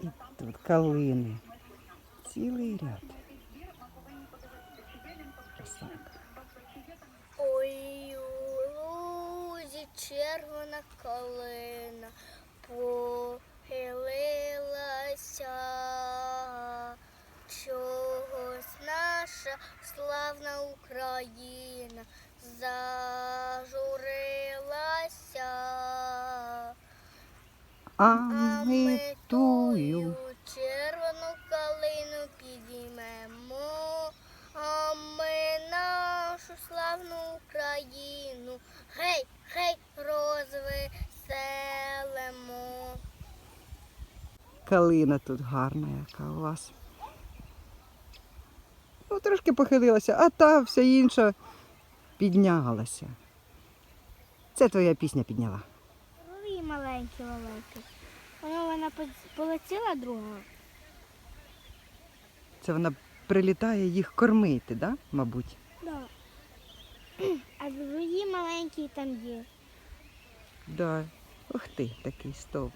І тут калини. Цілий ряд. Ой, лузі червона калина похилилася. Чогось наша славна Україна зажурилася. А А ми ми тую. тую червону калину підіймемо, а ми нашу славну Україну гей, гей, розвеселимо. Калина тут гарна, яка у вас. Ну, трошки похилилася, а та вся інша піднялася. Це твоя пісня підняла. Маленькі лелеки. Вона вона полетіла друга. Це вона прилітає їх кормити, да? мабуть. Да. А другі маленькі там є. Да. Ух ти, такий стовп.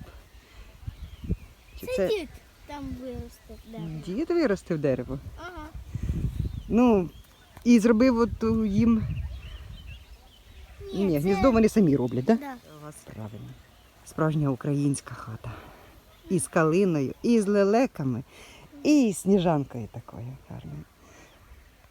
Чи Це, дід там виросте. Да. дід виростив дерево? Ага. Ну, і зробив от їм. Ні, це- гніздо вони самі роблять, так? Да? Да. Правильно. Справжня українська хата. І з калиною, і з лелеками, і з сніжанкою такою гарною.